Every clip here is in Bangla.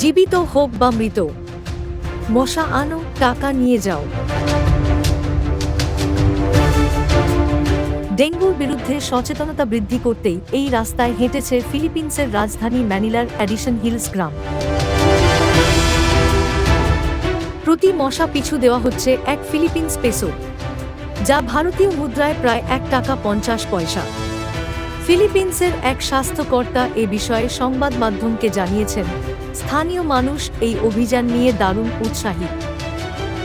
জীবিত হোক বা মৃত, মশা আনো, টাকা নিয়ে যাও। ডেঙ্গুর বিরুদ্ধে সচেতনতা বৃদ্ধি করতেই এই রাস্তায় হেঁটেছে ফিলিপিন্সের রাজধানী ম্যানিলার অ্যাডিশন হিলস গ্রাম। প্রতি মশা পিছু দেওয়া হচ্ছে এক ফিলিপিন্স পেসো, যা ভারতীয় মুদ্রায় প্রায় এক টাকা পঞ্চাশ পয়সা। ফিলিপিন্সের এক স্বাস্থ্যকর্তা এ বিষয়ে সংবাদ মাধ্যমকে জানিয়েছেন স্থানীয় মানুষ এই অভিযান নিয়ে দারুণ উৎসাহী।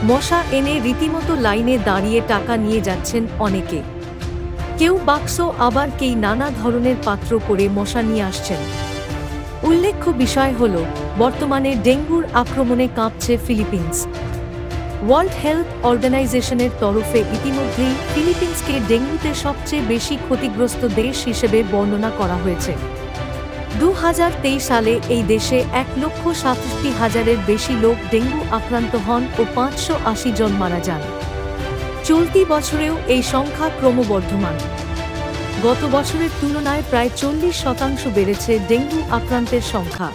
মশা এনে রীতিমতো লাইনে দাঁড়িয়ে টাকা নিয়ে যাচ্ছেন অনেকে। কেউ বাক্স, আবার কেই নানা ধরনের পাত্র করে মশা নিয়ে আসছেন। উল্লেখ্য বিষয় হল, বর্তমানে ডেঙ্গুর আক্রমণে কাঁপছে ফিলিপিন্স। ওয়ার্ল্ড হেলথ অর্গানাইজেশনের তরফে ইতিমধ্যেই ফিলিপিন্সকে ডেঙ্গুতে সবচেয়ে বেশি ক্ষতিগ্রস্ত দেশ হিসেবে বর্ণনা করা হয়েছে। দু হাজার তেইশ সালে এই দেশে এক লক্ষ সাতষট্টি হাজারের বেশি লোক ডেঙ্গু আক্রান্ত হন ও পাঁচশো আশি জন মারা যান। চলতি বছরেও এই সংখ্যা ক্রমবর্ধমান। গত বছরের তুলনায় প্রায় চল্লিশ শতাংশ বেড়েছে ডেঙ্গু আক্রান্তের সংখ্যা।